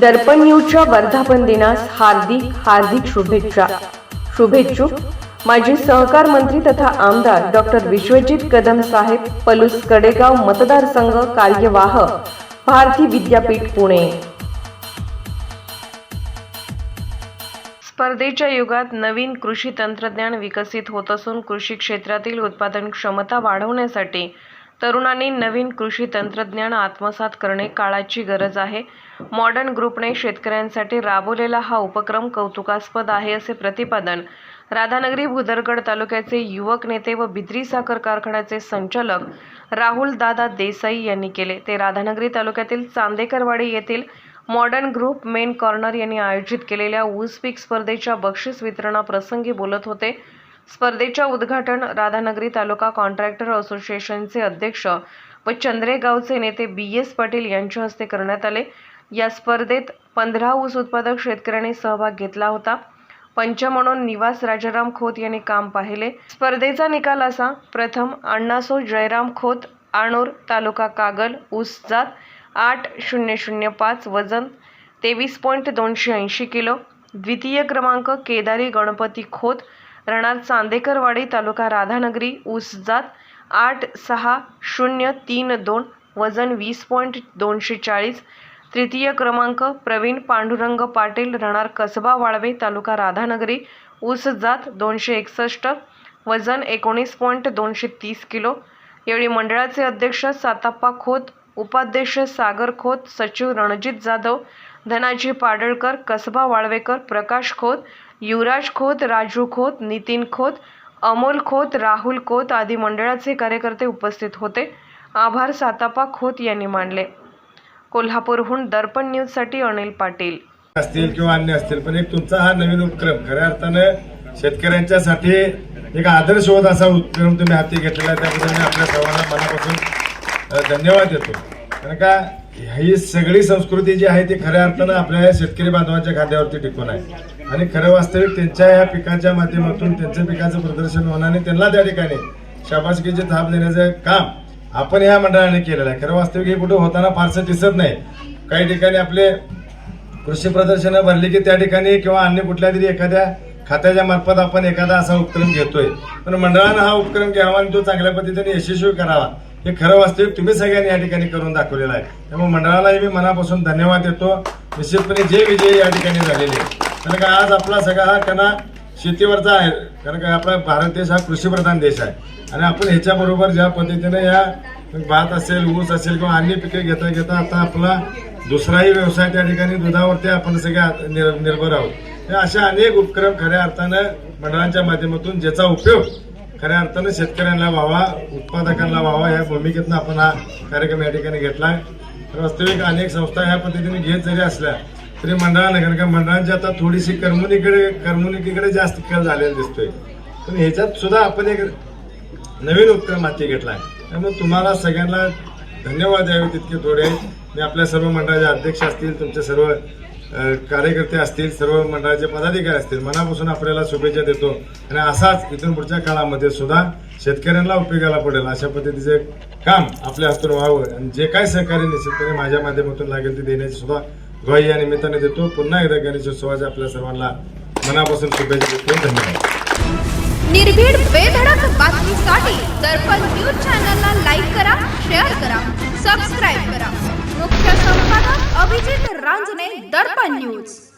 दर्पण न्यूजच्या वर्धापन दिनास हार्दिक हार्दिक शुभेच्छा. शुभेच्छुक माजी सहकार मंत्री तथा आमदार डॉक्टर विश्वजित कदम साहेब पलूस कडेगाव मतदारसंघ कार्यवाह भारती विद्यापीठ पुणे. स्पर्धेच्या युगात नवीन कृषी तंत्रज्ञान विकसित होत असून कृषी क्षेत्रातील उत्पादन क्षमता वाढवण्यासाठी तरुणांनी नवीन कृषी तंत्रज्ञान आत्मसात करणे काळाची गरज आहे. मॉडर्न ग्रुपने शेतकऱ्यांसाठी राबवलेला हा उपक्रम कौतुकास्पद आहे असे प्रतिपादन राधानगरी भुदरगड तालुक्याचे युवक नेते व बिद्री साखर कारखान्याचे संचालक राहुल दादा देसाई यांनी केले. ते राधानगरी तालुक्यातील चांदेकरवाडी येथील मॉडर्न ग्रुप मेन कॉर्नर यांनी आयोजित केलेल्या ऊस पीक स्पर्धेच्या बक्षीस वितरणाप्रसंगी बोलत होते. स्पर्धेच्या उद्घाटन राधानगरी तालुका कॉन्ट्रॅक्टर असोसिएशनचे अध्यक्ष व चंद्रेगावचे नेते बी एस पाटील यांच्या हस्ते करण्यात आले. या स्पर्धेत पंधरा ऊस उत्पादक शेतकऱ्यांनी सहभाग घेतला होता. पंच म्हणून निवास राजाराम खोत यांनी काम पाहिले. स्पर्धेचा निकाल असा प्रथम अण्णासो जयराम खोत आणूर तालुका कागल ऊस जात आठ शून्य शून्य पाच वजन तेवीस पॉईंट दोनशे ऐंशी किलो. द्वितीय क्रमांक केदारी गणपती खोत राहणार चांदेकरवाडी तालुका राधानगरी ऊस जात आठ सहा शून्य तीन दोन वजन वीस पॉईंट दोनशे चाळीस. तृतीय क्रमांक प्रवीण पांडुरंग पाटील राहणार कसबा वाळवे तालुका राधानगरी ऊस जात दोनशे एकसष्ट वजन एकोणीस पॉईंट दोनशे तीस किलो. यावेळी मंडळाचे अध्यक्ष साताप्पा खोत उपाध्यक्ष सागर खोत सचिव रणजित जाधव धनाजी पाडळकर कसबा वाळवेकर प्रकाश खोत युवराज खोत राजू खोत नितीन खोत अमोल खोत राहुल खोत आदी मंडळाचे कार्यकर्ते उपस्थित होते. आभार सातापा खोत यांनी मानले. कोल्हापूरहून दर्पण न्यूजसाठी अनिल पाटील. असतील किंवा अन्य असतील पण एक तुमचा हा नवीन उपक्रम खऱ्या अर्थानं शेतकऱ्यांच्यासाठी एक आदर्शवत असा उपक्रम तुम्ही हाती घेतलेला आहे. त्याबद्दल मी आपल्या सर्वांना मनापासून धन्यवाद देतो. कारण का ही सगळी संस्कृती जी आहे ती खऱ्या अर्थानं आपल्या शेतकरी बांधवांच्या खांद्यावरती टिकून आहे. आणि खरं वास्तविक त्यांच्या या पिकाच्या माध्यमातून त्यांच्या पिकाचं प्रदर्शन होण्याने त्यांना त्या ठिकाणी शाबासकीची थाप देण्याचं काम आपण ह्या मंडळाने केलेलं आहे. खरं वास्तविक हे कुठं होताना फारसं दिसत नाही. काही ठिकाणी आपले कृषी प्रदर्शनं भरली की त्या ठिकाणी किंवा अन्य कुठल्या तरी एखाद्या खात्याच्या मार्फत आपण एखादा असा उपक्रम घेतोय. पण मंडळानं हा उपक्रम घ्यावा आणि तो चांगल्या पद्धतीने यशस्वी करावा. हे खरं वास्तविक तुम्ही सगळ्यांनी या ठिकाणी करून दाखवलेलं आहे. त्यामुळे मंडळालाही मी मनापासून धन्यवाद देतो. निश्चितपणे जे विजय या ठिकाणी झालेले कारण का आज आपला सगळा हा कणा शेतीवरचा आहे. कारण का आपला भारत देश हा कृषीप्रधान देश आहे. आणि आपण ह्याच्याबरोबर ज्या पद्धतीने या भात असेल ऊस असेल किंवा अन्य पिके घेता घेता आता आपला दुसराही व्यवसाय त्या ठिकाणी दुधावरती आपण सगळे निर्भर आहोत. हे अशा अनेक उपक्रम खऱ्या अर्थानं मंडळांच्या माध्यमातून ज्याचा उपयोग खऱ्या अर्थानं शेतकऱ्यांना व्हावा उत्पादकांना व्हावा या भूमिकेतनं आपण हा कार्यक्रम या ठिकाणी घेतलाय. आहे वास्तविक अनेक संस्था ह्या पद्धतीने घेत जरी असल्या तरी मंडळानं कारण का मंडळांची आता थोडीशी करमणुकीकडे करमणुकीकडे जास्त कल झालेला दिसतोय. पण ह्याच्यात सुद्धा आपण एक नवीन उपक्रम हाती घेतलाय. त्यामुळे तुम्हाला सगळ्यांना धन्यवाद द्यावे तितके थोडे. मी आपल्या सर्व मंडळाचे अध्यक्ष असतील तुमचे सर्व कार्यकर्ते असतील सर्व मंडळाचे पदाधिकारी असतील मनापासून आपल्याला शुभेच्छा देतो. आणि असाच इथून पुढच्या काळामध्ये सुद्धा शेतकऱ्यांना उपयोगाला पडेल अशा पद्धतीचे काम आपल्या हातून व्हावं. आणि जे काय सहकार्य निश्चितपणे माझ्या माध्यमातून लागेल ते देण्याची सुद्धा ग्वाही या निमित्ताने देतो. पुन्हा एकदा गणेशोत्सवाच्या आपल्या सर्वांना मनापासून शुभेच्छा देतो. धन्यवाद. निर्भीड बेधडक बातमीसाठी दर्पण न्यूज चॅनलला लाईक करा. रांजणे दर्पण न्यूज.